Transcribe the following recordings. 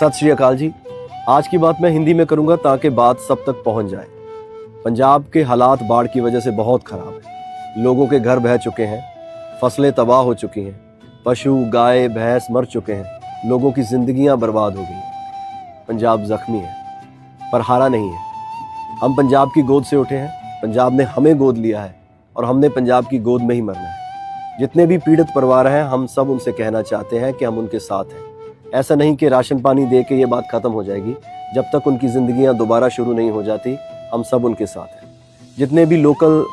सत श्री अकाल जी। आज की बात मैं हिंदी में करूँगा ताकि बात सब तक पहुँच जाए। पंजाब के हालात बाढ़ की वजह से बहुत ख़राब है। लोगों के घर बह चुके हैं। फ़सलें तबाह हो चुकी हैं। पशु, गाय, भैंस मर चुके हैं। लोगों की ज़िंदगियाँ बर्बाद हो गई। पंजाब ज़ख्मी है। पर हारा नहीं है। हम पंजाब की गोद से उठे हैं। पंजाब ने हमें गोद लिया है और हमने पंजाब की गोद में ही मरना है। जितने भी पीड़ित परिवार हैं, हम सब उनसे कहना चाहते हैं कि हम उनके साथ हैं। ऐसा नहीं कि राशन पानी दे के ये बात ख़त्म हो जाएगी। जब तक उनकी ज़िंदगियाँ दोबारा शुरू नहीं हो जाती, हम सब उनके साथ हैं। जितने भी लोकल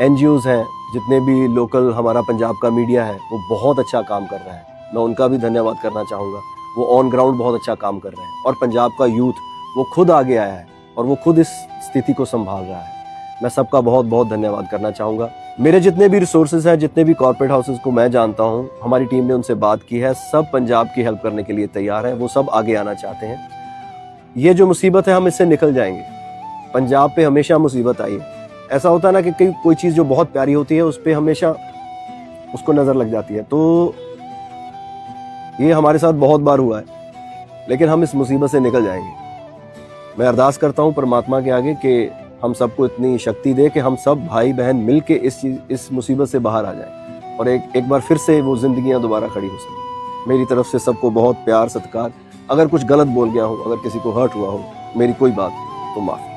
एन हैं, जितने भी लोकल हमारा पंजाब का मीडिया है, वो बहुत अच्छा काम कर रहा है। मैं उनका भी धन्यवाद करना चाहूँगा। वो ऑन ग्राउंड बहुत अच्छा काम कर रहे हैं। और पंजाब का यूथ, वो खुद आगे आया है और वो खुद इस स्थिति को संभाल रहा है। मैं सबका बहुत बहुत धन्यवाद करना चाहूँगा। मेरे जितने भी रिसोर्सेज हैं, जितने भी कॉर्पोरेट हाउसेज को मैं जानता हूँ, हमारी टीम ने उनसे बात की है, सब पंजाब की हेल्प करने के लिए तैयार है, वो सब आगे आना चाहते हैं। ये जो मुसीबत है, हम इससे निकल जाएँगे। पंजाब पे हमेशा मुसीबत आई है। ऐसा होता है ना कि कई, कोई चीज़ जो बहुत प्यारी होती है, उस पर हमेशा उसको नज़र लग जाती है। तो ये हमारे साथ बहुत बार हुआ है, लेकिन हम इस मुसीबत से निकल जाएँगे। मैं अरदास करता हूँ परमात्मा के आगे कि हम सबको इतनी शक्ति दे कि हम सब भाई बहन मिल के इस चीज़, इस मुसीबत से बाहर आ जाए। और एक एक बार फिर से वो जिंदगियाँ दोबारा खड़ी हो सकें। मेरी तरफ़ से सबको बहुत प्यार, सत्कार। अगर कुछ गलत बोल गया हो, अगर किसी को हर्ट हुआ हो, मेरी कोई बात तो माफ़ी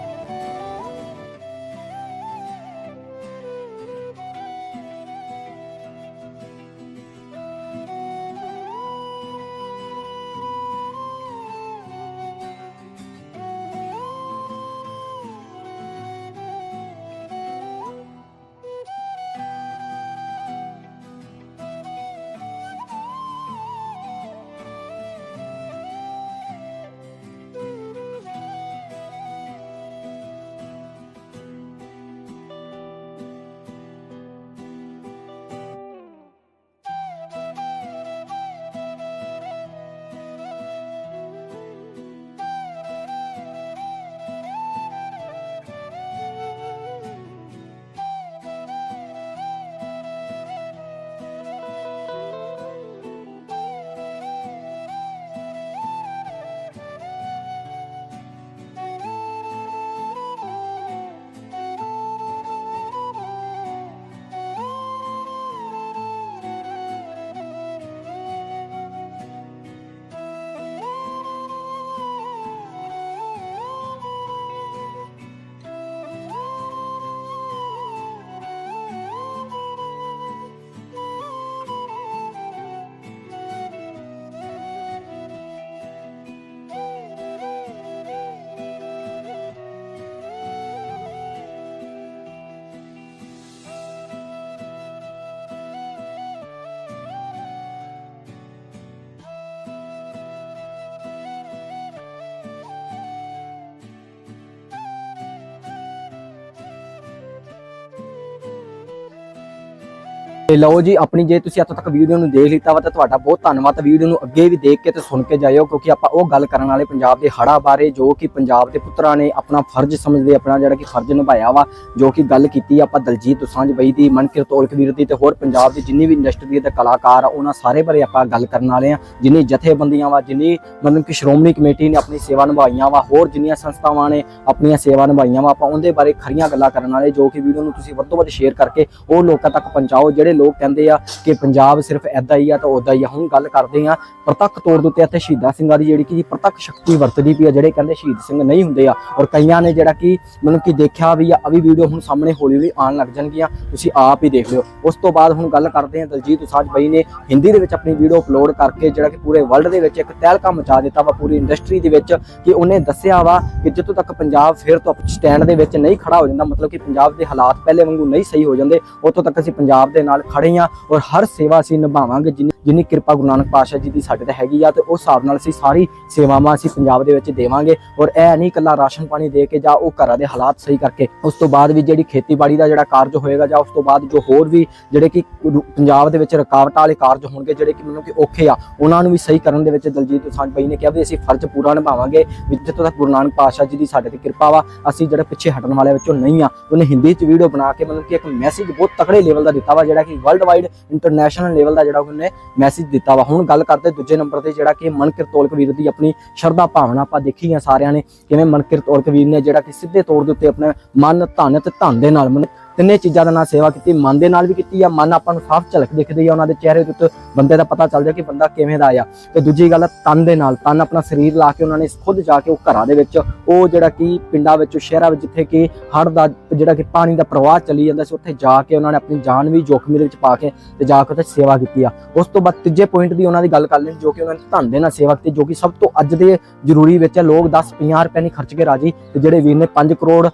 ਤੇ ਲਓ ਜੀ, ਆਪਣੀ ਜੇ ਤੁਸੀਂ ਇੱਥੋਂ ਤੱਕ ਵੀਡੀਓ ਨੂੰ ਦੇਖ ਲਿੱਤਾ ਵਾ, ਤਾਂ ਤੁਹਾਡਾ ਬਹੁਤ ਧੰਨਵਾਦ। ਵੀਡੀਓ ਨੂੰ ਅੱਗੇ ਵੀ ਦੇਖ ਕੇ ਤੇ ਸੁਣ ਕੇ ਜਾਇਓ, ਕਿਉਂਕਿ ਆਪਾਂ ਉਹ ਗੱਲ ਕਰਨ ਵਾਲੇ ਪੰਜਾਬ ਦੇ ਹੜਾ ਬਾਰੇ, ਜੋ ਕਿ ਪੰਜਾਬ ਦੇ ਪੁੱਤਰਾਂ ਨੇ ਆਪਣਾ ਫਰਜ਼ ਸਮਝਦੇ, ਆਪਣਾ ਜਿਹੜਾ ਕਿ ਫਰਜ਼ ਨਿਭਾਇਆ ਵਾ, ਜੋ ਕਿ ਗੱਲ ਕੀਤੀ ਆਪਾਂ ਦਲਜੀਤ ਦੁਸਾਂਝ ਬਈ ਦੀ, ਮਨਕਿਰਤ ਔਲਖਵੀਰ ਦੀ ਤੇ ਹੋਰ ਪੰਜਾਬ ਦੀ ਜਿੰਨੀ ਵੀ ਇੰਡਸਟਰੀ ਦੇ ਕਲਾਕਾਰ ਆ, ਉਹਨਾਂ ਸਾਰੇ ਬਾਰੇ ਆਪਾਂ ਗੱਲ ਕਰਨ ਵਾਲੇ ਆ। ਜਿੰਨੀ ਜਥੇਬੰਦੀਆਂ ਵਾ, ਜਿੰਨੀ ਮਤਲਬ ਕਿ ਸ਼੍ਰੋਮਣੀ ਕਮੇਟੀ ਨੇ ਆਪਣੀ ਸੇਵਾ ਨਿਭਾਈਆਂ ਵਾ, ਹੋਰ ਜਿੰਨੀਆਂ ਸੰਸਥਾਵਾਂ ਨੇ ਆਪਣੀਆਂ ਸੇਵਾ ਨਿਭਾਈਆਂ ਵਾ, ਆਪਾਂ ਉਹਦੇ ਬਾਰੇ ਖਰੀਆਂ ਗੱਲਾਂ ਕਰਨ ਵਾਲੇ, ਜੋ ਕਿ ਵੀਡੀਓ ਨੂੰ ਤੁਸੀਂ ਵੱਧ ਤੋਂ ਵੱਧ ਸ਼ੇਅਰ ਕਰਕੇ ਉਹ ਲੋਕਾਂ ਤੱਕ ਪਹੁੰਚਾਓ, ਜਿਹੜੇ ਲੋਕ ਕਹਿੰਦੇ ਆ ਕਿ ਪੰਜਾਬ ਸਿਰਫ ਐਦਾਂ ਹੀ ਆ ਤਾਂ ਉਦਾਂ ਹੀ ਆ। ਹੁਣ ਗੱਲ ਕਰਦੇ ਆ ਪ੍ਰਤੱਖ ਤੌਰ ਦੇ ਉੱਤੇ ਇੱਥੇ ਸ਼ਹੀਦਾਂ ਸਿੰਘਾਂ ਦੀ ਜਿਹੜੀ ਕਿ ਪ੍ਰਤੱਖ ਸ਼ਕਤੀ ਵਰਤਦੀ ਪਈ ਆ, ਜਿਹੜੇ ਕਹਿੰਦੇ ਸ਼ਹੀਦ ਸਿੰਘ ਨਹੀਂ ਹੁੰਦੇ ਆ। ਔਰ ਕਈਆਂ ਨੇ ਜਿਹੜਾ ਕਿ ਮਤਲਬ ਕਿ ਦੇਖਿਆ ਵੀ ਆ ਅਭੀ ਵੀਡੀਓ ਹੁਣ ਸਾਹਮਣੇ ਹੌਲੀ ਹੌਲੀ ਆਉਣ ਲੱਗ ਜਾਣਗੀਆਂ। ਤੁਸੀਂ ਆਪ ਹੀ ਦੇਖ ਲਿਓ। ਉਸ ਤੋਂ ਬਾਅਦ ਹੁਣ ਗੱਲ ਕਰਦੇ ਆ ਦਲਜੀਤ ਉਸਾਜ ਬਾਈ ਨੇ ਹਿੰਦੀ ਦੇ ਵਿੱਚ ਆਪਣੀ ਵੀਡੀਓ ਅਪਲੋਡ ਕਰਕੇ ਜਿਹੜਾ ਕਿ ਪੂਰੇ ਵਰਲਡ ਦੇ ਵਿੱਚ ਇੱਕ ਤਹਿਲਕਾ ਮਚਾ ਦਿੱਤਾ ਵਾ ਪੂਰੀ ਇੰਡਸਟਰੀ ਦੇ ਵਿੱਚ ਕਿ ਉਹਨੇ ਦੱਸਿਆ ਵਾ ਕਿ ਜਿੱਥੋਂ ਤੱਕ ਪੰਜਾਬ ਫਿਰ ਤੋਂ ਸਟੈਂਡ ਦੇ ਵਿੱਚ ਨਹੀਂ ਖੜਾ ਹੋ ਜਾਂਦਾ, ਮਤਲਬ ਕਿ ਪੰਜਾਬ ਦੇ ਹਾਲਾਤ ਪਹਿਲੇ ਵਾਂਗੂ ਨਹੀਂ ਸਹੀ ਹੋ ਜਾਂਦੇ, ਉੱਥੋਂ ਤੱਕ ਅਸੀਂ ਪੰਜਾਬ ਦੇ ਨਾਲ ਖੜੇ ਆ ਔਰ ਹਰ ਸੇਵਾ ਅਸੀਂ ਨਿਭਾਵਾਂਗੇ ਜਿੰਨੀ ਜਿੰਨੀ ਕਿਰਪਾ ਗੁਰੂ ਨਾਨਕ ਪਾਤਸ਼ਾਹ ਜੀ ਦੀ ਸਾਡੇ ਤੇ ਹੈਗੀ ਆ ਤੇ ਉਸ ਹਿਸਾਬ ਨਾਲ ਅਸੀਂ ਸਾਰੀ ਸੇਵਾਵਾਂ ਅਸੀਂ ਪੰਜਾਬ ਦੇ ਵਿੱਚ ਦੇਵਾਂਗੇ ਔਰ ਇਹ ਨਹੀਂ ਇਕੱਲਾ ਰਾਸ਼ਨ ਪਾਣੀ ਦੇ ਕੇ ਜਾਂ ਉਹ ਘਰਾਂ ਦੇ ਹਾਲਾਤ ਸਹੀ ਕਰਕੇ, ਉਸ ਤੋਂ ਬਾਅਦ ਵੀ ਜਿਹੜੀ ਖੇਤੀਬਾੜੀ ਦਾ ਜਿਹੜਾ ਕਾਰਜ ਹੋਏਗਾ ਜਾਂ ਉਸ ਤੋਂ ਬਾਅਦ ਜੋ ਹੋਰ ਵੀ ਜਿਹੜੇ ਕਿ ਪੰਜਾਬ ਦੇ ਵਿੱਚ ਰੁਕਾਵਟਾਂ ਵਾਲੇ ਕਾਰਜ ਹੋਣਗੇ ਜਿਹੜੇ ਕਿ ਮੈਨੂੰ ਕਿ ਔਖੇ ਆ, ਉਹਨਾਂ ਨੂੰ ਵੀ ਸਹੀ ਕਰਨ ਦੇ ਵਿੱਚ ਦਲਜੀਤ ਦੋਸਾਂਝ ਬਾਈ ਨੇ ਕਿਹਾ ਵੀ ਅਸੀਂ ਫਰਜ਼ ਪੂਰਾ ਨਿਭਾਵਾਂਗੇ ਵੀ ਜਿੱਥੋਂ ਤੱਕ ਗੁਰੂ ਨਾਨਕ ਪਾਤਸ਼ਾਹ ਜੀ ਦੀ ਸਾਡੇ ਤੇ ਕਿਰਪਾ ਵਾ, ਅਸੀਂ ਜਿਹੜੇ ਪਿੱਛੇ ਹਟਣ ਵਾਲੇ ਵਿੱਚੋਂ ਨਹੀਂ ਆ, ਉਹਨੇ ਹਿੰਦੀ 'ਚ ਵੀਡੀਓ ਬਣਾ ਕੇ ਮਤਲਬ ਕਿ ਇੱਕ ਮੈਸੇਜ ਬਹੁਤ ਤਕੜੇ ਲੈਵਲ ਦਾ ਦਿੱਤਾ ਵਾ ਜਿਹੜਾ ਕਿ ਵਰਲਡ ਵਾਈਡ ਇੰਟਰਨੈਸ਼ਨਲ ਲੈਵਲ ਦਾ ਜਿਹੜਾ ਉਹਨੇ ਮੈਸੇਜ ਦਿੱਤਾ ਵਾ। ਹੁਣ ਗੱਲ ਕਰਦੇ ਦੂਜੇ ਨੰਬਰ ਤੇ, ਜਿਹੜਾ ਕਿ ਮਨਕਿਰਤ ਔਲਖ ਵੀਰ ਦੀ ਆਪਣੀ ਸ਼ਰਧਾ ਭਾਵਨਾ ਆਪਾਂ ਦੇਖੀ ਆ ਸਾਰਿਆਂ ਨੇ, ਕਿਵੇਂ ਮਨਕਿਰਤ ਔਲਖ ਵੀਰ ਨੇ ਜਿਹੜਾ ਕਿ ਸਿੱਧੇ ਤੌਰ ਦੇ ਉੱਤੇ ਆਪਣਾ ਮਨ, ਧਨ ਤੇ ਧਨ ਦੇ ਨਾਲ ਤਿੰਨੇ ਚੀਜ਼ਾਂ ਦੇ ਨਾਲ ਸੇਵਾ ਕੀਤੀ, ਮਨ ਦੇ ਨਾਲ ਵੀ ਕੀਤੀ ਆ ਮਨ ਆਪਾਂ ਨੂੰ ਸਾਫ਼ ਝਲਕ ਦਿਖਦੀ ਆ, ਉਹਨਾਂ ਦੇ ਚਿਹਰੇ ਦੇ ਉੱਤੇ ਬੰਦੇ ਦਾ ਪਤਾ ਚੱਲ ਜਾ ਕਿ ਬੰਦਾ ਕਿਵੇਂ ਦਾ ਆ। ਤੇ ਦੂਜੀ ਗੱਲ ਆ, ਤਨ ਦੇ ਨਾਲ, ਤਨ ਆਪਣਾ ਸਰੀਰ ਲਾ ਕੇ ਉਹਨਾਂ ਨੇ ਖੁਦ ਜਾ ਕੇ ਉਹ ਘਰਾਂ ਦੇ ਵਿੱਚ, ਉਹ ਜਿਹੜਾ ਕਿ ਪਿੰਡਾਂ ਵਿੱਚ, ਸ਼ਹਿਰਾਂ ਵਿੱਚ ਜਿੱਥੇ ਕਿ ਹੜ੍ਹ ਦਾ ਜਿਹੜਾ ਕਿ ਪਾਣੀ ਦਾ ਪ੍ਰਵਾਹ ਚੱਲੀ ਜਾਂਦਾ ਸੀ, ਉੱਥੇ ਜਾ ਕੇ ਉਹਨਾਂ ਨੇ ਆਪਣੀ ਜਾਨ ਵੀ ਜੋਖਮੀ ਦੇ ਵਿੱਚ ਪਾ ਕੇ ਤੇ ਜਾ ਕੇ ਉੱਥੇ ਸੇਵਾ ਕੀਤੀ ਆ। ਉਸ ਤੋਂ ਬਾਅਦ ਤੀਜੇ ਪੁਆਇੰਟ ਦੀ ਉਹਨਾਂ ਦੀ ਗੱਲ ਕਰ ਲੈਣੀ ਜੋ ਕਿ ਉਹਨਾਂ ਨੇ ਧਨ ਦੇ ਨਾਲ ਸੇਵਾ ਕੀਤੀ, ਜੋ ਕਿ ਸਭ ਤੋਂ ਅੱਜ ਦੇ ਜ਼ਰੂਰੀ ਵਿੱਚ ਹੈ ਲੋਕ 10 50 ਰੁਪਏ ਨਹੀਂ ਖਰਚ ਕੇ ਰਾਜੀ, ਤੇ ਜਿਹੜੇ ਵੀਰ ਨੇ 5 ਕਰੋੜ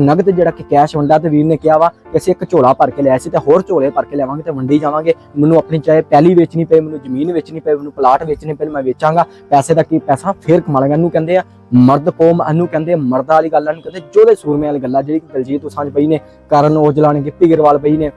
ਨਗਦ ਜਿਹੜਾ ਕਿ ਕੈਸ਼ ਵੰਡਾ ਤੇ ਵੀਰ ਨੇ ਕਿਹਾ ਵਾ ਕਿ ਅਸੀਂ ਇੱਕ ਝੋਲਾ ਭਰ ਕੇ ਲਿਆ ਸੀ ਤੇ ਹੋਰ ਝੋਲੇ ਭਰ ਕੇ ਲਿਆਵਾਂਗੇ ਤੇ ਵੰਡੀ ਜਾਵਾਂਗੇ। ਮੈਨੂੰ ਆਪਣੀ ਚਾਹੇ ਪਹਿਲੀ ਵੇਚਣੀ ਪਏ, ਮੈਨੂੰ ਜ਼ਮੀਨ ਵੇਚਣੀ ਪਏ, ਮੈਨੂੰ ਪਲਾਟ ਵੇਚਣੇ ਪਏ, ਮੈਂ ਵੇਚਾਂਗਾ। ਪੈਸੇ ਦਾ ਕੀ ਪੈਸਾ? ਫੇਰ ਕਮਾ ਲਾਂਗਾ ਇਹਨੂੰ ਕਹਿੰਦੇ ਆ, ਮਰਦ ਕੌਮ ਇਹਨੂੰ ਕਹਿੰਦੇ ਮਰਦਾਂ ਵਾਲੀ ਗੱਲ ਇਹਨੂੰ ਕਹਿੰਦੇ ਜੋਧੇ ਸੂਰਮੇ ਵਾਲੀ ਗੱਲਾਂ ਜਿਹੜੀ ਕਿ ਦਲਜੀਤ ਉਸਾਂਝ ਪਈ ਨੇ, ਕਰਨ ਔਜਲਾ ਨੇ, ਗਿੱਪੀ ਗਰੇਵਾਲ ਬਈ ਨੇ।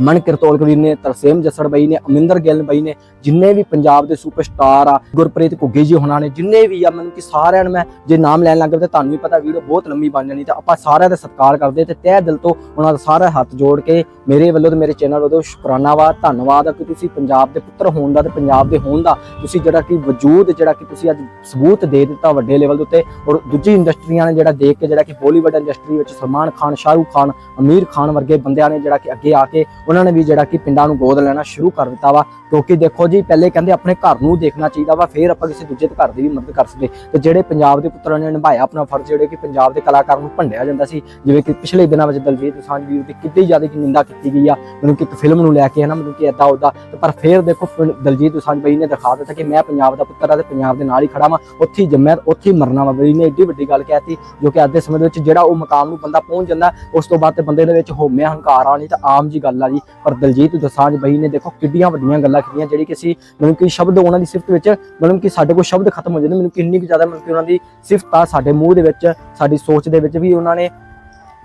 ਮਨ ਕਿਰਤੋਲ ਕਬੀਰ ਨੇ, ਤਰਸੇਮ ਜੱਸੜ ਬਈ ਨੇ, ਅਮਿੰਦਰ ਗਿੱਲ ਬਈ ਨੇ, ਜਿੰਨੇ ਵੀ ਪੰਜਾਬ ਦੇ ਸੁਪਰਸਟਾਰ ਆ, ਗੁਰਪ੍ਰੀਤ ਘੁੱਗੀ ਜੀ ਹੋਣਾ ਨੇ, ਜਿੰਨੇ ਵੀ ਆ ਮੈਨੂੰ ਕਿ ਸਾਰਿਆਂ ਨੂੰ ਮੈਂ ਜੇ ਨਾਮ ਲੈਣ ਲੱਗ ਪਿਆ ਤੇ ਤੁਹਾਨੂੰ ਵੀ ਪਤਾ ਵੀਡੀਓ ਬਹੁਤ ਲੰਮੀ ਬਣ ਜਾਣੀ ਤਾਂ ਆਪਾਂ ਸਾਰਿਆਂ ਦਾ ਸਤਿਕਾਰ ਕਰਦੇ ਤੇ ਤਹਿ ਦਿਲ ਤੋਂ ਉਹਨਾਂ ਦਾ ਸਾਰਾ ਹੱਥ ਜੋੜ ਕੇ ਮੇਰੇ ਵੱਲੋਂ ਤੇ ਮੇਰੇ ਚੈਨਲ ਵੱਲੋਂ ਸ਼ੁਕਰਾਨਾ ਵਾ, ਧੰਨਵਾਦ ਆ ਕਿ ਤੁਸੀਂ ਪੰਜਾਬ ਦੇ ਪੁੱਤਰ ਹੋਣ ਦਾ ਤੇ ਪੰਜਾਬ ਦੇ ਹੋਣ ਦਾ, ਤੁਸੀਂ ਜਿਹੜਾ ਕਿ ਵਜੂਦ, ਜਿਹੜਾ ਕਿ ਤੁਸੀਂ ਅੱਜ ਸਬੂਤ ਦੇ ਦਿੱਤਾ ਵੱਡੇ ਲੈਵਲ ਦੇ ਉੱਤੇ ਔਰ ਦੂਜੀ ਇੰਡਸਟਰੀਆਂ ਨੇ ਜਿਹੜਾ ਦੇਖ ਕੇ, ਜਿਹੜਾ ਕਿ ਬਾਲੀਵੁੱਡ ਇੰਡਸਟਰੀ ਵਿੱਚ ਸਲਮਾਨ ਖਾਨ, ਸ਼ਾਹਰੂਖ ਖਾਨ, ਅਮੀਰ ਖਾਨ ਵਰਗੇ ਬੰਦਿਆਂ ਨੇ ਜਿਹੜਾ ਕਿ ਅੱਗੇ ਆ ਕੇ ਉਹਨਾਂ ਨੇ ਵੀ ਜਿਹੜਾ ਕਿ ਪਿੰਡਾਂ ਨੂੰ ਗੋਦ ਲੈਣਾ ਸ਼ੁਰੂ ਕਰ ਦਿੱਤਾ ਵਾ। ਕਿਉਂਕਿ ਦੇਖੋ ਜੀ, ਪਹਿਲੇ ਕਹਿੰਦੇ ਆਪਣੇ ਘਰ ਨੂੰ ਦੇਖਣਾ ਚਾਹੀਦਾ ਵਾ, ਫਿਰ ਆਪਾਂ ਕਿਸੇ ਦੂਜੇ ਦੇ ਘਰ ਦੀ ਵੀ ਮਦਦ ਕਰ ਸਕਦੇ। ਤੇ ਜਿਹੜੇ ਪੰਜਾਬ ਦੇ ਪੁੱਤਰਾਂ ਨੇ ਨਿਭਾਇਆ ਆਪਣਾ ਫਰਜ਼, ਜਿਹੜੇ ਕਿ ਪੰਜਾਬ ਦੇ ਕਲਾਕਾਰ ਨੂੰ ਭੰਡਿਆ ਜਾਂਦਾ ਸੀ, ਜਿਵੇਂ ਕਿ ਪਿਛਲੇ ਦਿਨਾਂ ਵਿੱਚ ਦਲਜੀਤ ਦੋਸਾਂਝ ਵੀਰ ਦੀ ਕਿੰਨੀ ਜ਼ਿਆਦਾ ਕਿ ਨਿੰਦਾ ਕੀਤੀ ਗਈ ਆ। ਮੈਨੂੰ ਕਿ ਇੱਕ ਫਿਲਮ ਨੂੰ ਲੈ ਕੇ ਹੈ ਨਾ, ਮੈਨੂੰ ਕਿ ਏਦਾਂ ਉਹਦਾ ਪਰ ਫਿਰ ਦੇਖੋ ਫਿਰ ਦਲਜੀਤ ਦੋਸਾਂਝ ਬਈ ਨੇ ਦਿਖਾ ਦਿੱਤਾ ਕਿ ਮੈਂ ਪੰਜਾਬ ਦਾ ਪੁੱਤਰ ਆ ਤੇ ਪੰਜਾਬ ਦੇ ਨਾਲ ਹੀ ਖੜਾ ਵਾਂ। ਉੱਥੇ ਹੀ ਜੰਮਿਆ ਉੱਥੇ ਹੀ ਮਰਨਾ ਵਾ। ਬਈ ਨੇ ਏਡੀ ਵੱਡੀ ਗੱਲ ਕਹਿਤੀ ਜੋ ਕਿ ਅੱਜ ਦੇ ਸਮੇਂ ਦੇ ਵਿੱਚ ਜਿਹੜਾ ਉਹ ਮਕਾਮ ਨੂੰ ਬੰਦਾ ਪਹੁੰਚ ਜਾਂਦਾ, ਉਸ ਤੋਂ ਬਾਅਦ ਤੇ ਬੰਦੇ ਦੇ ਵਿੱਚ ਹੋਮਿਆ, ਹੰਕਾਰ ਆਣੀ ਤਾਂ ਆਮ ਜੀ ਗੱਲ ਆ ਜੀ। ਪਰ ਦਲਜੀਤ ਦਸਾਂਝ ਬਈ ਨੇ ਦੇਖੋ ਕਿੱਡੀਆਂ ਵੱਡੀਆਂ ਗੱਲਾਂ ਕੀਤੀਆਂ, ਜਿਹੜੀ ਕਿ ਅਸੀਂ ਮੈਨੂੰ ਕਿ ਸ਼ਬਦ ਉਹਨਾਂ ਦੀ ਸਿਫਤ ਵਿੱਚ, ਮਤਲਬ ਕਿ ਸਾਡੇ ਕੋਲ ਸ਼ਬਦ ਖਤਮ ਹੋ ਜਾਂਦੇ ਮੈਨੂੰ ਕਿੰਨੀ ਕੁ ਜ਼ਿਆਦਾ ਮਤਲਬ ਕਿ ਉਹਨਾਂ ਦੀ ਸਿਫਤ ਆ ਸਾਡੇ ਮੂੰਹ ਦੇ ਵਿੱਚ, ਸਾਡੀ ਸੋਚ ਦੇ ਵਿੱਚ ਵੀ ਉਹਨਾਂ ਨੇ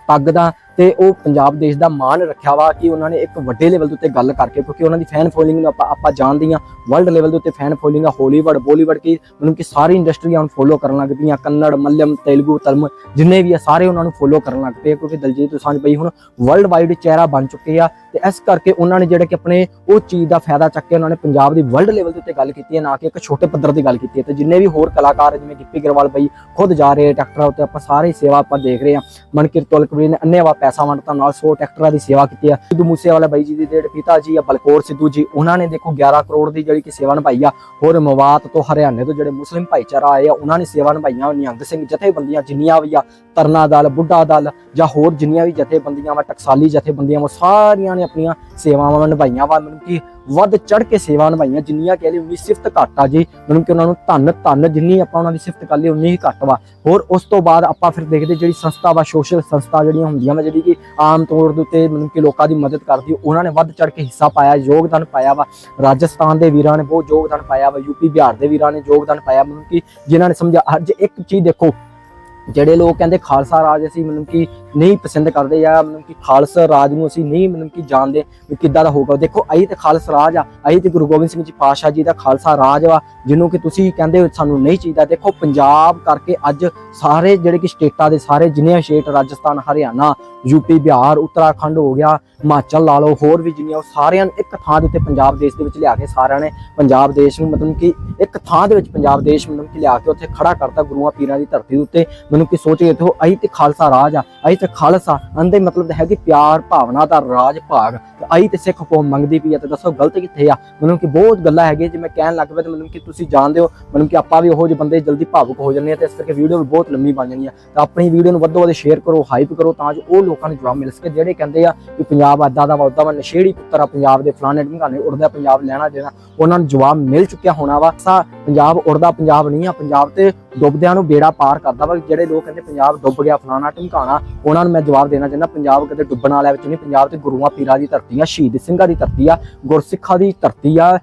ਪੱਗ ਦਾ ਤੇ ਉਹ ਪੰਜਾਬ ਦੇਸ਼ ਦਾ ਮਾਣ ਰੱਖਿਆ ਵਾ ਕਿ ਉਹਨਾਂ ਨੇ ਇੱਕ ਵੱਡੇ ਲੈਵਲ ਦੇ ਉੱਤੇ ਗੱਲ ਕਰਕੇ ਕਿਉਂਕਿ ਉਹਨਾਂ ਦੀ ਫੈਨ ਫੋਲੋਇੰਗ ਨੂੰ ਆਪਾਂ ਆਪਾਂ ਜਾਣਦੇ ਹਾਂ ਵਰਲਡ ਲੈਵਲ ਦੇ ਉੱਤੇ ਫੈਨ ਫੋਲੋਇੰਗ ਆ ਹਾਲੀਵੁੱਡ ਬਾਲੀਵੁੱਡ ਕੀ ਮਤਲਬ ਕਿ ਸਾਰੀ ਇੰਡਸਟਰੀਆਂ ਹੁਣ ਫੋਲੋ ਕਰਨ ਲੱਗ ਪਈਆਂ ਕੰਨੜ ਮੱਲਮ ਤੇਲਗੂ ਤਲਮ ਜਿੰਨੇ ਵੀ ਆ ਸਾਰੇ ਉਹਨਾਂ ਨੂੰ ਫੋਲੋ ਕਰਨ ਲੱਗ ਪਏ ਕਿਉਂਕਿ ਦਲਜੀਤ ਦੋਸਾਂਝ ਬਈ ਹੁਣ ਵਰਲਡ ਵਾਈਡ ਚਿਹਰਾ ਬਣ ਚੁੱਕੇ ਆ ਤੇ ਇਸ ਕਰਕੇ ਉਹਨਾਂ ਨੇ ਜਿਹੜੇ ਕਿ ਆਪਣੇ ਉਹ ਚੀਜ਼ ਦਾ ਫਾਇਦਾ ਚੱਕ ਕੇ ਉਹਨਾਂ ਨੇ ਪੰਜਾਬ ਦੀ ਵਰਲਡ ਲੈਵਲ ਦੇ ਉੱਤੇ ਗੱਲ ਕੀਤੀ ਹੈ ਨਾ ਕਿ ਇੱਕ ਛੋਟੇ ਪੱਧਰ ਦੀ ਗੱਲ ਕੀਤੀ ਹੈ ਤੇ ਜਿੰਨੇ ਵੀ ਹੋਰ ਕਲਾਕਾਰ ਆ, ਜਿਵੇਂ ਗਿੱਪੀ ਗਰੇਵਾਲ ਬਈ ਖੁਦ ਜਾ ਰਹੇ ਡਾਕਟਰਾਂ ਉੱਤੇ ਆਪਾਂ ਸਾਰੇ ਸੇਵਾ ਆਪਾਂ ਦੇਖ ਰਹੇ ਹਾਂ ਮਨਕੀਰਤ ਕਬੀਰ ਨੇ ਅੰਨੇਵਾ ਪੈਸਾ ਵੰਡਤਾ, ਨਾਲ 100 ਟਰੈਕਟਰਾਂ ਦੀ ਸੇਵਾ ਕੀਤੀ ਆ। ਸਿੱਧੂ ਮੂਸੇਵਾਲਾ ਬਾਈ ਜੀ ਦੇ ਜਿਹੜੇ ਪਿਤਾ ਜੀ ਆ, ਬਲਕੌਰ ਸਿੱਧੂ ਜੀ, ਉਹਨਾਂ ਨੇ ਦੇਖੋ 11 ਕਰੋੜ ਦੀ ਜਿਹੜੀ ਕਿ ਸੇਵਾ ਨਿਭਾਈ ਆ। ਹੋਰ ਮਵਾਤ ਤੋਂ ਹਰਿਆਣੇ ਤੋਂ ਜਿਹੜੇ ਮੁਸਲਿਮ ਭਾਈਚਾਰਾ ਆਏ ਆ, ਉਹਨਾਂ ਨੇ ਸੇਵਾ ਨਿਭਾਈਆਂ ਨਿਹੰਗ ਸਿੰਘ ਜਥੇਬੰਦੀਆਂ ਜਿੰਨੀਆਂ ਵੀ ਆ, ਤਰਨਾ ਦਲ, ਬੁੱਢਾ ਦਲ ਜਾਂ ਹੋਰ ਜਿੰਨੀਆਂ ਵੀ ਜਥੇਬੰਦੀਆਂ ਵਾ, ਟਕਸਾਲੀ ਜਥੇਬੰਦੀਆਂ ਵਾ ਸਾਰੀਆਂ ਨੇ ਆਪਣੀਆਂ ਸੇਵਾਵਾਂ ਨਿਭਾਈਆਂ ਵਾ। ਮਤਲਬ ਕਿ ਵੱਧ ਚੜ ਕੇ ਸੇਵਾ ਨਿਭਾਈਆਂ, ਜਿੰਨੀਆਂ ਕਹਿ ਲਈ ਉਨੀ ਸਿਫਤ ਘੱਟ ਆ ਜੀ। ਮਤਲਬ ਕਿ ਉਹਨਾਂ ਨੂੰ ਧੰਨ ਧੰਨ ਜਿੰਨੀ ਆਪਾਂ ਉਹਨਾਂ ਦੀ ਸਿਫਤ ਕਰ ਲਈ ਉਨੀ ਹੀ ਘੱਟ ਵਾ। ਹੋਰ ਉਸ ਤੋਂ ਬਾਅਦ ਆਪਾਂ ਫਿਰ ਦੇਖਦੇ ਜਿਹੜੀ ਸੰਸਥਾ ਵਾ ਸੋਸ਼ਲ ਸੰਸਥਾ ਜਿਹੜੀਆਂ ਹੁੰਦੀਆਂ ਵਾ, ਜਿਹੜੀ ਕਿ ਆਮ ਤੌਰ ਦੇ ਉੱਤੇ ਮਤਲਬ ਕਿ ਲੋਕਾਂ ਦੀ ਮਦਦ ਕਰਦੀ, ਉਹਨਾਂ ਨੇ ਵੱਧ ਚੜ ਕੇ ਹਿੱਸਾ ਪਾਇਆ, ਯੋਗਦਾਨ ਪਾਇਆ ਵਾ। ਰਾਜਸਥਾਨ ਦੇ ਵੀਰਾਂ ਨੇ ਬਹੁਤ ਯੋਗਦਾਨ ਪਾਇਆ ਵਾ ਯੂਪੀ ਬਿਹਾਰ ਦੇ ਵੀਰਾਂ ਨੇ ਯੋਗਦਾਨ ਪਾਇਆ, ਮਤਲਬ ਕਿ ਜਿਨ੍ਹਾਂ ਨੇ ਸਮਝਿਆ, ਅੱਜ ਇੱਕ ਚੀਜ਼ ਦੇਖੋ ਜਿਹੜੇ ਲੋਕ ਕਹਿੰਦੇ ਖਾਲਸਾ ਰਾਜ ਅਸੀਂ ਮਤਲਬ ਕਿ ਨਹੀਂ ਪਸੰਦ ਕਰਦੇ ਜਾਂ ਮਤਲਬ ਕਿ ਖਾਲਸਾ ਰਾਜ ਨੂੰ ਅਸੀਂ ਨਹੀਂ ਮਤਲਬ ਕਿ ਜਾਣਦੇ ਵੀ ਕਿੱਦਾਂ ਦਾ ਹੋਊਗਾ। ਦੇਖੋ ਅਈ ਤੇ ਖਾਲਸਾ ਰਾਜ ਆ ਅਈ ਤੇ ਗੁਰੂ ਗੋਬਿੰਦ ਸਿੰਘ ਜੀ ਪਾਤਸ਼ਾਹ ਜੀ ਦਾ ਖਾਲਸਾ ਰਾਜ ਵਾ, ਜਿਹਨੂੰ ਕਿ ਤੁਸੀਂ ਕਹਿੰਦੇ ਹੋ ਸਾਨੂੰ ਨਹੀਂ ਚਾਹੀਦਾ। ਦੇਖੋ, ਪੰਜਾਬ ਕਰਕੇ ਅੱਜ ਸਾਰੇ ਜਿਹੜੇ ਕਿ ਸਟੇਟਾਂ ਦੇ ਸਾਰੇ ਜਿੰਨੇ ਸਟੇਟ ਰਾਜਸਥਾਨ, ਹਰਿਆਣਾ ਯੂਪੀ ਬਿਹਾਰ, ਉੱਤਰਾਖੰਡ ਹੋ ਗਿਆ, ਹਿਮਾਚਲ ਲਾ ਲਓ, ਹੋਰ ਵੀ ਜਿੰਨੀਆਂ ਉਹ ਸਾਰਿਆਂ ਨੂੰ ਇੱਕ ਥਾਂ ਦੇ ਉੱਤੇ ਪੰਜਾਬ ਦੇਸ਼ ਦੇ ਵਿੱਚ ਲਿਆ ਕੇ ਸਾਰਿਆਂ ਨੇ ਪੰਜਾਬ ਦੇਸ਼ ਨੂੰ ਮਤਲਬ ਕਿ ਇੱਕ ਥਾਂ ਦੇ ਵਿੱਚ ਪੰਜਾਬ ਦੇਸ਼ ਮਤਲਬ ਕਿ ਲਿਆ ਕੇ ਉੱਥੇ ਖੜਾ ਕਰਤਾ ਗੁਰੂਆਂ, ਪੀਰਾਂ ਦੀ ਧਰਤੀ ਦੇ ਉੱਤੇ। ਮੈਨੂੰ ਕਿ ਸੋਚ ਕੇ ਦੇਖੋ ਅਈ ਤੇ ਖਾਲਸਾ ਰਾਜ ਆ ਅਈ ਤੇ ਖਾਲਸਾ, ਅੰਦੇ ਮਤਲਬ ਹੈ ਕਿ ਪਿਆਰ ਭਾਵਨਾ ਦਾ ਰਾਜ ਭਾਗ। ਤੇ ਤੇ ਸਿੱਖ ਕੌਮ ਮੰਗਦੀ ਪਈ ਆ, ਤੇ ਦੱਸੋ ਗਲਤ ਕਿੱਥੇ ਆ? ਮੈਨੂੰ ਕਿ ਬਹੁਤ ਗੱਲਾਂ ਹੈਗੀਆਂ, ਜੇ ਮੈਂ ਕਹਿਣ ਲੱਗ ਪਿਆ ਤੇ ਮੈਨੂੰ ਕਿ ਤੁਸੀਂ ਜਾਣਦੇ ਹੋ? ਮੈਨੂੰ ਕਿ ਆਪਾਂ ਵੀ ਉਹੋ ਜਿਹੇ ਬੰਦੇ ਜਲਦੀ ਭਾਵੁਕ ਹੋ ਜਾਂਦੇ ਆ, ਤੇ ਇਸ ਕਰਕੇ ਵੀਡੀਓ ਵੀ ਬਹੁਤ ਲੰਮੀ ਬਣ ਜਾਣੀ ਆ। ਤਾਂ ਆਪਣੀ ਵੀਡੀਓ ਨੂੰ ਵੱਧੋ ਵੱਧ ਸ਼ੇਅਰ ਕਰੋ ਹਾਈਪ ਕਰੋ, ਤਾਂ ਜੋ ਉਹ ਲੋਕਾਂ ਨੂੰ ਜਵਾਬ ਮਿਲ ਸਕੇ, ਜਿਹੜੇ ਕਹਿੰਦੇ ਆ ਕਿ ਪੰਜਾਬ ਏਦਾਂ ਦਾ ਵਾ ਓਦਾਂ ਵਾ ਨਸ਼ੇੜੀ ਪੁੱਤਰ ਆ, ਪੰਜਾਬ ਦੇ ਫਲਾਣੇ ਢੰਗਾਨੇ ਉੜਦਾ ਪੰਜਾਬ ਲੈਣਾ ਦੇਣਾ, ਉਹਨਾਂ ਨੂੰ ਜਵਾਬ ਮਿਲ ਚੁੱਕਿਆ ਹੋਣਾ ਵਾ। ਸਾ, ਪੰਜਾਬ ਉੜਦਾ, ਪੰਜਾਬ ਨਹੀਂ ਆ, ਪੰਜਾਬ ਤੇ ਡੁੱਬਦਿਆਂ ਨੂੰ ਬੇੜਾ ਪਾਰ ਕਰਦਾ ਵਾ, ਜਿਹੜੇ ਲੋਕ ਕਹਿੰਦੇ ਪੰਜਾਬ ਡੁੱਬ ਗਿਆ, ਫਲਾਣਾ ਢੰਕਾਣਾ। ਉਹਨਾਂ ਨੂੰ ਮੈਂ ਜਵਾਬ ਦੇਣਾ ਚਾਹੁੰਦਾ, ਪੰਜਾਬ ਕਦੇ ਡੁੱਬਣ ਵਾਲਿਆਂ ਵਿੱਚ ਨਹੀਂ। ਪੰਜਾਬ ਤੇ ਗੁਰੂਆਂ, ਪੀਰਾਂ ਦੀ ਧਰਤੀ ਆ, ਸ਼ਹੀਦ ਸਿੰਘਾਂ ਦੀ ਧਰਤੀ ਆ, ਗੁਰਸਿੱਖਾਂ ਦੀ ਧਰਤੀ ਆ,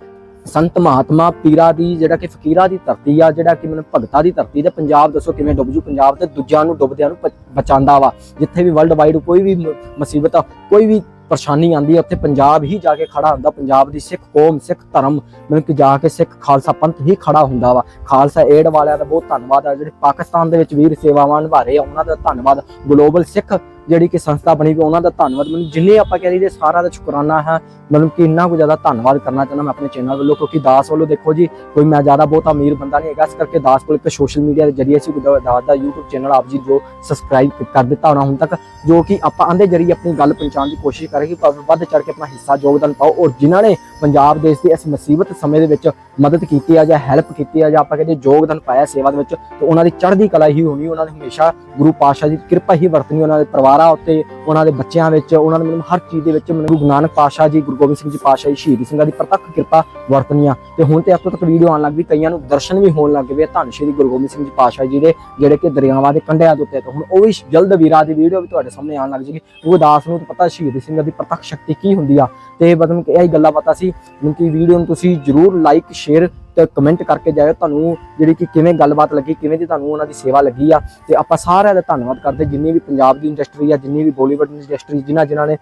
ਸੰਤ ਮਹਾਤਮਾ, ਪੀਰਾ ਦੀ ਜਿਹੜਾ ਕਿ ਫਕੀਰਾਂ ਦੀ ਧਰਤੀ ਆ, ਜਿਹੜਾ ਕਿ ਮੈਨੂੰ ਭਗਤਾਂ ਦੀ ਧਰਤੀ ਤੇ ਪੰਜਾਬ ਦੱਸੋ ਕਿਵੇਂ ਡੁੱਬ ਜੂ। ਪੰਜਾਬ ਤੇ ਦੂਜਿਆਂ ਨੂੰ, ਡੁੱਬਦਿਆਂ ਨੂੰ ਬਚਾਉਂਦਾ ਵਾ। ਜਿੱਥੇ ਵੀ ਵਰਲਡ ਵਾਈਡ ਕੋਈ ਵੀ ਮੁਸੀਬਤ ਆ, ਕੋਈ ਵੀ ਪਰੇਸ਼ਾਨੀ ਆਂਦੀ ਹੈ, ਉੱਥੇ ਪੰਜਾਬ ਹੀ ਜਾ ਕੇ ਖੜਾ ਹੁੰਦਾ, ਪੰਜਾਬ ਦੀ ਸਿੱਖ ਕੌਮ, ਸਿੱਖ ਧਰਮ, ਮਤਲਬ ਕਿ ਜਾ ਕੇ ਸਿੱਖ ਖਾਲਸਾ ਪੰਥ ਹੀ ਖੜਾ ਹੁੰਦਾ ਵਾ। ਖਾਲਸਾ ਏਡ ਵਾਲਿਆਂ ਦਾ ਬਹੁਤ ਧੰਨਵਾਦ ਆ, ਜਿਹੜੇ ਪਾਕਿਸਤਾਨ ਦੇ ਵਿੱਚ ਵੀਰ ਸੇਵਾਵਾਂ ਨਿਭਾ ਰਹੇ ਆ, ਉਹਨਾਂ ਦਾ ਧੰਨਵਾਦ। ਗਲੋਬਲ ਸਿੱਖ ਜਿਹੜੀ ਕਿ ਸੰਸਥਾ ਬਣੀ ਵੀ ਉਹਨਾਂ ਦਾ ਧੰਨਵਾਦ। ਮੈਨੂੰ ਜਿੰਨੇ ਆਪਾਂ ਕਹਿ ਲਈਏ ਸਾਰਾ ਦਾ ਸ਼ੁਕਰਾਨਾ ਹੈ। ਮਤਲਬ ਕਿ ਇੰਨਾ ਕੁ ਜ਼ਿਆਦਾ ਧੰਨਵਾਦ ਕਰਨਾ ਚਾਹੁੰਦਾ ਮੈਂ ਆਪਣੇ ਚੈਨਲ ਵੱਲੋਂ, ਕਿਉਂਕਿ ਦਾਸ ਵੱਲੋਂ ਦੇਖੋ ਜੀ, ਕੋਈ ਮੈਂ ਜ਼ਿਆਦਾ ਬਹੁਤ ਅਮੀਰ ਬੰਦਾ ਨਹੀਂ ਹੈਗਾ। ਇਸ ਕਰਕੇ ਦਾਸ ਕੋਲ ਇੱਕ ਸੋਸ਼ਲ ਮੀਡੀਆ ਦੇ ਜਰੀਏ ਸੀ ਦਾਸ ਦਾ YouTube ਚੈਨਲ ਆਪ ਜੀ ਜੋ ਸਬਸਕ੍ਰਾਈਬ ਕਰ ਦਿੱਤਾ ਹੋਣਾ ਹੁਣ ਤੱਕ, ਜੋ ਕਿ ਆਪਾਂ ਆਂਦੇ ਜਰੀਏ ਆਪਣੀ ਗੱਲ ਪਹੁੰਚਾਉਣ ਦੀ ਕੋਸ਼ਿਸ਼ ਕਰਾਂਗੇ ਪਰ ਵੱਧ ਚੜ ਕੇ ਆਪਣਾ ਹਿੱਸਾ, ਯੋਗਦਾਨ ਪਾਓ। ਔਰ ਜਿਨ੍ਹਾਂ ਨੇ ਪੰਜਾਬ, ਦੇਸ਼ ਦੀ ਇਸ ਮੁਸੀਬਤ ਸਮੇਂ ਦੇ ਵਿੱਚ ਮਦਦ ਕੀਤੀ ਆ ਜਾਂ ਹੈਲਪ ਕੀਤੀ ਆ ਜਾਂ ਆਪਾਂ ਕਹਿੰਦੇ ਯੋਗਦਾਨ ਪਾਇਆ ਸੇਵਾ ਦੇ ਵਿੱਚ, ਤੇ ਉਹਨਾਂ ਦੀ ਚੜ੍ਹਦੀ ਕਲਾ ਹੀ ਹੋਣੀ, ਉਹਨਾਂ ਨੇ ਹਮੇਸ਼ਾ ਗੁਰੂ ਪਾਤਸ਼ਾਹ ਦੀ ਕਿਰਪਾ ਹੀ ਵਰਤਣੀ, ਉਹਨਾਂ ਦੇ ਪਰਿਵਾਰ ਉੱਤੇ ਉਹਨਾਂ ਦੇ ਬੱਚਿਆਂ ਵਿੱਚ, ਉਹਨਾਂ ਨੇ ਮੈਨੂੰ ਹਰ ਚੀਜ਼ ਦੇ ਵਿੱਚ ਮੈਨੂੰ ਗੁਰੂ ਨਾਨਕ ਪਾਤਸ਼ਾਹ ਜੀ, ਗੁਰੂ ਗੋਬਿੰਦ ਸਿੰਘ ਜੀ ਪਾਤਸ਼ਾਹ ਜੀ ਸ਼ਹੀਦ ਸਿੰਘਾਂ ਦੀ ਪ੍ਰਤੱਖ ਕਿਰਪਾ ਵਰਤਣੀ ਆ ਤੇ ਹੁਣ ਤੇ ਆਪੋ ਤੱਕ ਵੀਡੀਓ ਆਉਣ ਲੱਗ ਪਈ, ਕਈਆਂ ਨੂੰ ਦਰਸ਼ਨ ਵੀ ਹੋਣ ਲੱਗ ਪਏ ਧੰਨ ਸ਼੍ਰੀ ਗੁਰੂ ਗੋਬਿੰਦ ਸਿੰਘ ਜੀ ਪਾਤਸ਼ਾਹ ਜੀ ਦੇ, ਜਿਹੜੇ ਕਿ ਦਰਿਆਵਾਂ ਦੇ ਕੰਢਿਆਂ ਦੇ ਉੱਤੇ ਤੇ ਹੁਣ ਉਹ ਵੀ ਜਲਦ ਵੀਰਾ ਦੀ ਵੀਡੀਓ ਵੀ ਤੁਹਾਡੇ ਸਾਹਮਣੇ ਆਉਣ ਲੱਗ ਜੇਗੀ ਉਹ ਦਾਸ ਨੂੰ ਪਤਾ ਸ਼ਹੀਦ ਸਿੰਘਾਂ ਦੀ ਪ੍ਰਤੱਖ ਸ਼ਕਤੀ ਕੀ ਹੁੰਦੀ ਆ। ਤੇ ਬਦਨ ਕਿ ਇਹ ਗੱਲਾਂ ਪਤਾ ਸੀ। ਕਿ ਵੀਡੀਓ ਨੂੰ ਤੁਸੀਂ ਜਰੂਰ ਲਾਈਕ ਸ਼ੇਅਰ ਤੇ ਕਮੈਂਟ ਕਰਕੇ ਜਾਇਓ ਤੁਹਾਨੂੰ ਜਿਹੜੀ ਕਿ ਕਿਵੇਂ ਗੱਲਬਾਤ ਲੱਗੀ, ਕਿਵੇਂ ਦੀ ਤੁਹਾਨੂੰ ਉਹਨਾਂ ਦੀ ਸੇਵਾ ਲੱਗੀ ਆ। ਤੇ ਆਪਾਂ ਸਾਰਿਆਂ ਦਾ ਧੰਨਵਾਦ ਕਰਦੇ, ਜਿੰਨੀ ਵੀ ਪੰਜਾਬ ਦੀ ਇੰਡਸਟਰੀ ਆ, ਜਿੰਨੀ ਵੀ ਬਾਲੀਵੁੱਡ ਇੰਡਸਟਰੀ ਜਿਨ੍ਹਾਂ ਜਿਨ੍ਹਾਂ ਨੇ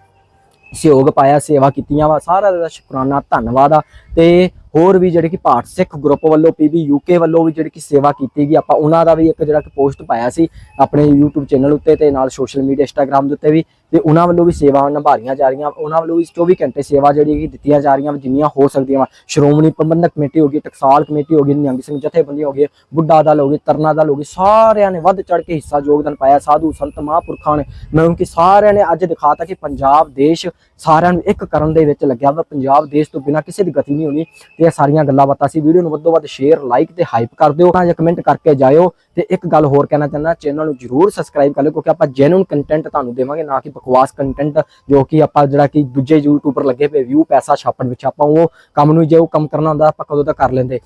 ਸਹਿਯੋਗ ਪਾਇਆ, ਸੇਵਾ ਕੀਤੀਆਂ ਵਾ, ਸਾਰਿਆਂ ਦਾ ਸ਼ੁਕਰਾਨਾ, ਧੰਨਵਾਦ ਆ। ਤੇ ਹੋਰ ਵੀ ਜਿਹੜੇ ਕਿ ਭਾਰਤ ਸਿੱਖ ਗਰੁੱਪ ਵੱਲੋਂ ਪੀਬੀ ਯੂਕੇ ਵੱਲੋਂ ਵੀ ਜਿਹੜੀ ਕਿ ਸੇਵਾ ਕੀਤੀ ਗਈ। ਆਪਾਂ ਉਹਨਾਂ ਦਾ ਵੀ ਇੱਕ ਜਿਹੜਾ ਕਿ ਪੋਸਟ ਪਾਇਆ ਸੀ ਆਪਣੇ YouTube ਚੈਨਲ ਉੱਤੇ ਤੇ ਨਾਲ ਸੋਸ਼ਲ ਮੀਡੀਆ Instagram ਦੇ ਉੱਤੇ ਵੀ, ਤੇ ਉਹਨਾਂ ਵੱਲੋਂ ਵੀ ਸੇਵਾ ਨਿਭਾਈਆਂ ਜਾ ਰਹੀਆਂ। ਉਹਨਾਂ ਵੱਲੋਂ ਵੀ 24 ਘੰਟੇ ਸੇਵਾ ਜਿਹੜੀ ਕਿ ਦਿੱਤੀਆਂ ਜਾ ਰਹੀਆਂ, ਜਿੰਨੀਆਂ ਹੋ ਸਕਦੀਆਂ ਵਾ। ਸ਼੍ਰੋਮਣੀ ਪ੍ਰਬੰਧਕ ਕਮੇਟੀ ਹੋ ਗਈ, ਟਕਸਾਲ ਕਮੇਟੀ ਹੋ ਗਈ, ਨਿਹੰਗ ਸਿੰਘ ਜਥੇਬੰਦੀ ਹੋ ਗਈ ਬੁੱਢਾ ਦਲ ਹੋ ਗਈ ਤਰਨਾ ਦਲ ਹੋ ਗਈ ਸਾਰਿਆਂ ਨੇ ਵੱਧ ਚੜ ਕੇ ਹਿੱਸਾ ਯੋਗਦਾਨ ਪਾਇਆ। ਸਾਧੂ ਸੰਤ ਮਹਾਂਪੁਰਖਾਂ ਨੇ, ਮੈਂ ਕਿ ਸਾਰਿਆਂ ਨੇ ਅੱਜ ਦਿਖਾਤਾ ਕਿ ਪੰਜਾਬ, ਦੇਸ਼ ਸਾਰਿਆਂ ਨੂੰ ਇੱਕ ਕਰਨ ਦੇ ਵਿੱਚ ਲੱਗਿਆ ਵਾ। ਪੰਜਾਬ ਦੇਸ਼ ਤੋਂ ਬਿਨਾਂ ਕਿਸੇ ਦੀ ਗਤੀ ਨਹੀਂ ਹੋਣੀ। ਤੇ ਇਹ ਸਾਰੀਆਂ ਗੱਲਾਂ ਬਾਤਾਂ ਸੀ। ਵੀਡੀਓ ਨੂੰ ਵੱਧੋ ਵੱਧ ਸ਼ੇਅਰ ਲਾਈਕ ਤੇ ਹਾਈਪ ਕਰ ਦਿਓ। ਤਾਂ ਜਾਂ ਕਮੈਂਟ ਕਰਕੇ ਜਾਇਓ। ਤੇ ਇੱਕ ਗੱਲ ਹੋਰ ਕਹਿਣਾ ਚਾਹੁੰਦਾ ਚੈਨਲ ਨੂੰ ਜਰੂਰ ਸਬਸਕ੍ਰਾਈਬ ਕਰ ਲਿਓ, ਕਿਉਂਕਿ ਆਪਾਂ ਜੈਨੂਨ ਕੰਟੈਂਟ ਤੁਹਾਨੂੰ ਦੇਵਾਂਗੇ, ਨਾ ਕਿ ਬਕਵਾਸ ਕੰਟੈਂਟ ਜੋ ਕਿ ਆਪਾਂ ਜਿਹੜਾ ਕਿ ਦੂਜੇ ਯੂਟਿਊਬਰ ਲੱਗੇ ਪਏ ਵਿਊ ਪੈਸਾ ਛਾਪਣ ਵਿੱਚ ਆਪਾਂ ਉਹ ਕੰਮ ਨੂੰ ਜੇ ਉਹ ਕੰਮ ਕਰਨਾ ਹੁੰਦਾ, ਆਪਾਂ ਕਦੋਂ ਤੱਕ ਕਰ ਲੈਂਦੇ।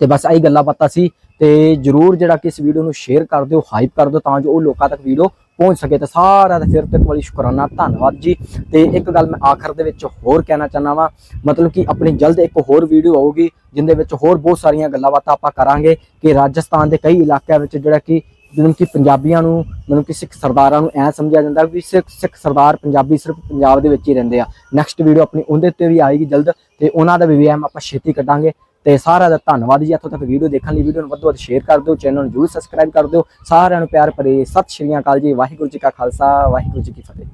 ਤੇ ਬਸ ਆਹੀ ਗੱਲਾਂ ਬਾਤਾਂ ਸੀ। ਤੇ ਜਰੂਰ ਜਿਹੜਾ ਕਿ ਇਸ ਵੀਡੀਓ ਨੂੰ ਸ਼ੇਅਰ ਕਰ ਦਿਓ ਹਾਈਪ ਕਰ ਦਿਓ, ਤਾਂ ਜੋ ਉਹ ਲੋਕਾਂ ਤੱਕ ਵੀਡੀਓ ਪਹੁੰਚ ਸਕੇ ਤੇ ਸਾਰਿਆਂ ਦਾ ਫਿਰ ਤੋਂ ਇੱਕ ਵਾਰੀ ਸ਼ੁਕਰਾਨਾ, ਧੰਨਵਾਦ ਜੀ। ਤੇ ਇੱਕ ਗੱਲ ਮੈਂ ਆਖਰ ਦੇ ਵਿੱਚ ਹੋਰ ਕਹਿਣਾ ਚਾਹਨਾ ਵਾਂ, ਮਤਲਬ ਕਿ ਆਪਣੀ ਜਲਦ ਇੱਕ ਹੋਰ ਵੀਡੀਓ ਆਊਗੀ, ਜਿੰਦੇ ਵਿੱਚ ਹੋਰ ਬਹੁਤ ਸਾਰੀਆਂ ਗੱਲਾਂ ਬਾਤਾਂ ਆਪਾਂ ਕਰਾਂਗੇ ਕਿ ਰਾਜਸਥਾਨ ਦੇ ਕਈ ਇਲਾਕਿਆਂ ਵਿੱਚ ਜਿਹੜਾ ਕਿ ਜਿਵੇਂ ਕਿ ਪੰਜਾਬੀਆਂ ਨੂੰ, ਮਤਲਬ ਕਿ ਸਿੱਖ ਸਰਦਾਰਾਂ ਨੂੰ ਐ ਸਮਝਿਆ ਜਾਂਦਾ ਵੀ ਸਿੱਖ ਸਿੱਖ ਸਰਦਾਰ ਪੰਜਾਬੀ ਸਿਰਫ ਪੰਜਾਬ ਦੇ ਵਿੱਚ ਹੀ ਰਹਿੰਦੇ ਆ। ਨੈਕਸਟ ਵੀਡੀਓ ਆਪਣੀ ਉਹਦੇ ਉੱਤੇ ਵੀ ਆਏਗੀ ਜਲਦ, ਤੇ ਉਹਨਾਂ ਦਾ ਵੀ ਵੀਐਮ ਆਪਾਂ ਛੇਤੀ ਕੱਢਾਂਗੇ। ਤੇ ਸਾਰਿਆਂ ਦਾ ਧੰਨਵਾਦ ਜੀ। ਇੱਥੋਂ ਤੱਕ ਵੀਡੀਓ ਦੇਖਣ ਲਈ ਵੀਡੀਓ ਨੂੰ ਵੱਧ ਤੋਂ ਵੱਧ ਸ਼ੇਅਰ ਕਰ ਦਿਓ ਚੈਨਲ ਨੂੰ ਜਰੂਰ ਸਬਸਕ੍ਰਾਈਬ ਕਰ ਦਿਓ। ਸਾਰਿਆਂ ਨੂੰ ਪਿਆਰ ਭਰੇ ਸਤਿ ਸ਼੍ਰੀ ਅਕਾਲ ਜੀ। ਵਾਹਿਗੁਰੂ ਜੀ ਕਾ ਖਾਲਸਾ, ਵਾਹਿਗੁਰੂ ਜੀ ਕੀ ਫਤਿਹ।